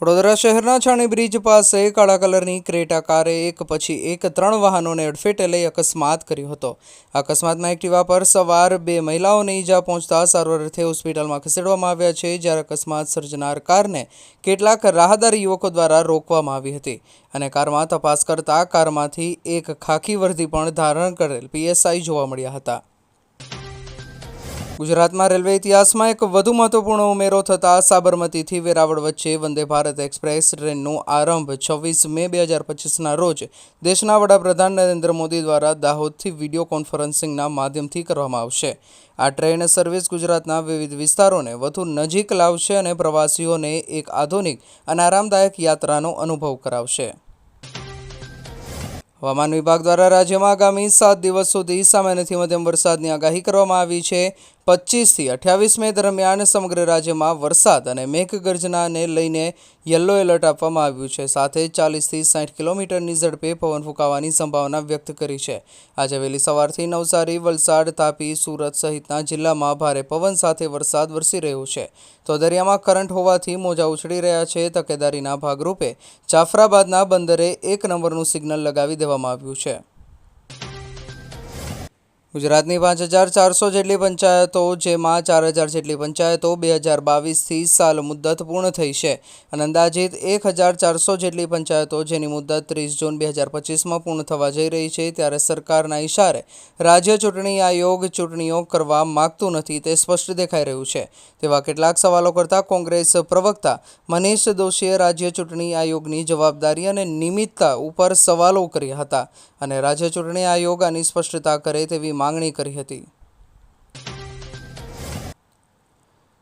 વડોદરા શહેરના છાણી બ્રિજ પાસે કાળા કલરની ક્રેટા કારે એક પછી એક ત્રણ વાહનોને અડફેટે લઈ અકસ્માત કર્યો હતો. અકસ્માતમાં એક્ટિવા પર સવાર બે મહિલાઓને ઈજા પહોંચતા સારવાર અર્થે હોસ્પિટલમાં ખસેડવામાં આવ્યા છે, જ્યારે અકસ્માત સર્જનાર કારને કેટલાક રાહદારી યુવકો દ્વારા રોકવામાં આવી હતી અને કારમાં તપાસ કરતા કારમાંથી એક ખાખી વર્દી પણ ધારણ કરેલ પીએસઆઈ જોવા મળ્યા હતા. ગુજરાતમાં રેલવે ઇતિહાસમાં એક વધુ મહત્વપૂર્ણ ઉમેરો થતાં સાબરમતીથી વેરાવળ વચ્ચે વંદે ભારત એક્સપ્રેસ ટ્રેનનો આરંભ છવ્વીસ મે બે હજાર પચીસના રોજ દેશના વડાપ્રધાન નરેન્દ્ર મોદી દ્વારા દાહોદથી વીડિયો કોન્ફરન્સિંગના માધ્યમથી કરવામાં આવશે. આ ટ્રેન સર્વિસ ગુજરાતના વિવિધ વિસ્તારોને વધુ નજીક લાવશે અને પ્રવાસીઓને એક આધુનિક અને આરામદાયક યાત્રાનો અનુભવ કરાવશે. હવામાન વિભાગ દ્વારા રાજ્યમાં આગામી સાત દિવસ સુધી સામાન્યથી મધ્યમ વરસાદની આગાહી કરવામાં આવી છે. પચીસથી અઠ્યાવીસ મે દરમિયાન સમગ્ર રાજ્યમાં વરસાદ અને મેઘગર્જનાને લઈને યલો એલર્ટ આપવામાં આવ્યું છે. સાથે ચાલીસથી સાઠ કિલોમીટરની ઝડપે પવન ફૂંકાવાની સંભાવના વ્યક્ત કરી છે. આજે વહેલી સવારથી નવસારી, વલસાડ, તાપી, સુરત સહિતના જિલ્લામાં ભારે પવન સાથે વરસાદ વરસી રહ્યો છે. તો દરિયામાં કરંટ હોવાથી મોજા ઉછળી રહ્યા છે. તકેદારીના ભાગરૂપે જાફરાબાદના બંદરે એક નંબરનું સિગ્નલ લગાવી દેવામાં આવ્યું છે. ગુજરાતની પાંચ હજાર ચારસો જેટલી પંચાયતો, જેમાં ચાર હજાર જેટલી પંચાયતો, બે હજાર બાવીસથી સાલ મુદ્દત પૂર્ણ થઈ છે. અને અંદાજિત એક હજાર ચારસો જેટલી પંચાયતો જેની મુદ્દત ત્રીસ જૂન બે હજાર પચીસમાં પૂર્ણ થવા જઈ રહી છે, ત્યારે સરકારના ઇશારે રાજ્ય ચૂંટણી આયોગ ચૂંટણીઓ કરવા માગતું નથી તે સ્પષ્ટ દેખાઈ રહ્યું છે. તેવા કેટલાક સવાલો કરતા કોંગ્રેસ પ્રવક્તા મનીષ દોશીએ રાજ્ય ચૂંટણી આયોગની જવાબદારી અને નિમિત્તતા ઉપર સવાલો કર્યા હતા. અને રાજ્ય ચૂંટણી આયોગ આની સ્પષ્ટતા કરે તેવી માંગણી કરી હતી.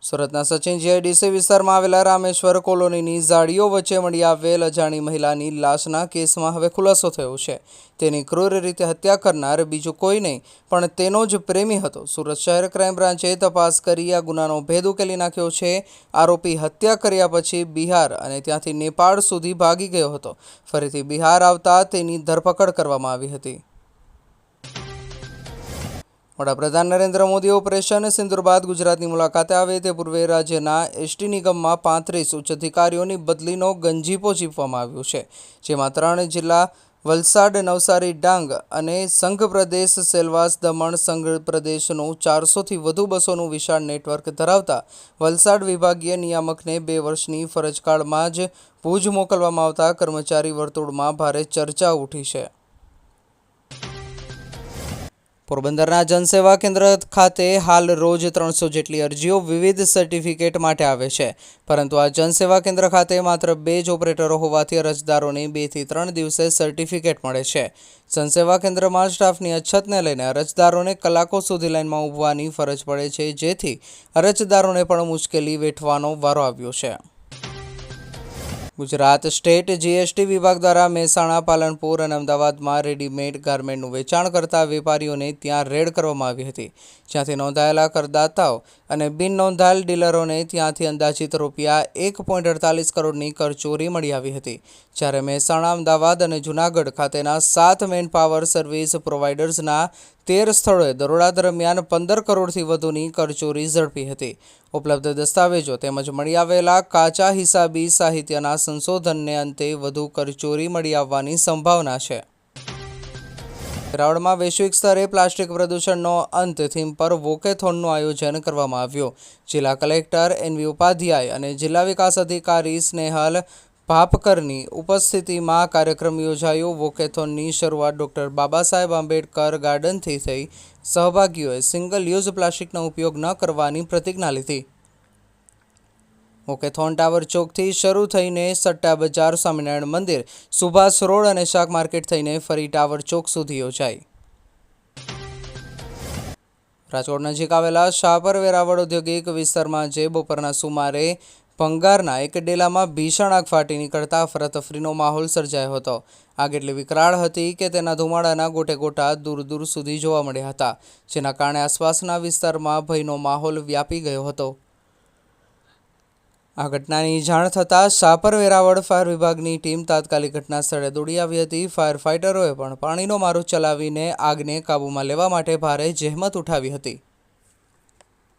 સુરતના સચિન જીઆઈડીસી વિસ્તારમાં આવેલા રામેશ્વર કોલોનીની ઝાડીઓ વચ્ચે મળી આવેલ અજાણી મહિલાની લાશના કેસમાં હવે ખુલાસો થયો છે. તેની ક્રૂર રીતે હત્યા કરનાર બીજું કોઈ નહીં, પણ તેનો જ પ્રેમી હતો. સુરત શહેર ક્રાઇમ બ્રાન્ચે તપાસ કરી આ ગુનાનો ભેદ ઉકેલી નાખ્યો છે. આરોપી હત્યા કર્યા પછી બિહાર અને ત્યાંથી નેપાળ સુધી ભાગી ગયો હતો. ફરીથી બિહાર આવતા તેની ધરપકડ કરવામાં આવી હતી. વડાપ્રધાન નરેન્દ્ર મોદી ઓપરેશન સિંદુર બાદ ગુજરાતની મુલાકાતે આવે તે પૂર્વે રાજ્યના એસટી નિગમમાં પાંત્રીસ ઉચ્ચ અધિકારીઓની બદલીનો ગંજીપો ચીપવામાં આવ્યો છે, જેમાં ત્રણ જિલ્લા વલસાડ, નવસારી, ડાંગ અને સંઘ પ્રદેશ સેલવાસ દમણ સંઘ પ્રદેશનું ચારસોથી વધુ બસોનું વિશાળ નેટવર્ક ધરાવતા વલસાડ વિભાગીય નિયામકને બે વર્ષની ફરજકાળમાં જ ભુજ મોકલવામાં આવતા કર્મચારી વર્તુળમાં ભારે ચર્ચા ઉઠી છે. પોરબંદરના જનસેવા કેન્દ્ર ખાતે હાલ રોજ ત્રણસો જેટલી અરજીઓ વિવિધ સર્ટિફિકેટ માટે આવે છે. પરંતુ આ જનસેવા કેન્દ્ર ખાતે માત્ર બે જ ઓપરેટરો હોવાથી અરજદારોને બેથી ત્રણ દિવસે સર્ટિફિકેટ મળે છે. જનસેવા કેન્દ્રમાં સ્ટાફની અછતને લઈને અરજદારોને કલાકો સુધી લાઇનમાં ઊભવાની ફરજ પડે છે, જેથી અરજદારોને પણ મુશ્કેલી વેઠવાનો વારો આવ્યો છે. ગુજરાત સ્ટેટ જીએસટી વિભાગ દ્વારા મહેસાણા, પાલનપુર અને અમદાવાદમાં રેડીમેડ ગાર્મેન્ટનું વેચાણ કરતા વેપારીઓને ત્યાં રેડ કરવામાં આવી હતી. જ્યાંથી નોંધાયેલા કરદાતાઓ અને બિન નોંધાયેલ ડીલરોને ત્યાંથી અંદાજિત રૂપિયા એક પોઈન્ટ અડતાલીસ કરોડની કરચોરી મળી આવી હતી. જ્યારે મહેસાણા, અમદાવાદ અને જૂનાગઢ ખાતેના સાત મેન પાવર સર્વિસ પ્રોવાઇડર્સના તેર સ્થળોએ દરોડા દરમિયાન પંદર કરોડથી વધુની કરચોરી ઝડપી હતી. ઉપલબ્ધ દસ્તાવેજો તેમજ મળી આવેલા કાચા હિસાબી સાહિત્યના સંશોધનને અંતે વધુ કરચોરી મળી આવવાની સંભાવના છે. વેરાવળમાં વૈશ્વિક સ્તરે પ્લાસ્ટિક પ્રદૂષણનો અંત થીમ પર વોકેથોનનું આયોજન કરવામાં આવ્યું. જિલ્લા કલેક્ટર એનવી ઉપાધ્યાય અને જિલ્લા વિકાસ અધિકારી સ્નેહલ ભાપકરની ઉપસ્થિતિમાં કાર્યક્રમ યોજાયો. વોકેથોનની શરૂઆત ડૉક્ટર બાબા સાહેબ આંબેડકર ગાર્ડનથી થઈ. સહભાગીઓએ સિંગલ યુઝ પ્લાસ્ટિકનો ઉપયોગ ન કરવાની પ્રતિજ્ઞા લીધી. વોકેથોન ટાવર ચોકથી શરૂ થઈને સટ્ટા બજાર સ્વામિનારાયણ મંદિર, સુભાષ રોડ અને શાક માર્કેટ થઈને ફરી ટાવર ચોક સુધી યોજાઈ. રાજકોટ નજીક આવેલા શાપર વેરાવળ ઔદ્યોગિક વિસ્તારમાં જે બપોરના સુમારે ભંગારના એક ડેલામાં ભીષણ આગ ફાટી નીકળતા અફરાતફરીનો માહોલ સર્જાયો હતો. આગ એટલી વિકરાળ હતી કે તેના ધુમાડાના ગોટે ગોટા દૂર દૂર સુધી જોવા મળ્યા હતા, જેના કારણે આસપાસના વિસ્તારમાં ભયનો માહોલ વ્યાપી ગયો હતો. આ ઘટનાની જાણ થતાં સાપર વેરાવળ ફાયર વિભાગની ટીમ તાત્કાલિક ઘટના સ્થળે દોડી આવી હતી. ફાયર ફાઇટરોએ પણ પાણીનો મારો ચલાવીને આગને કાબૂમાં લેવા માટે ભારે જહેમત ઉઠાવી હતી.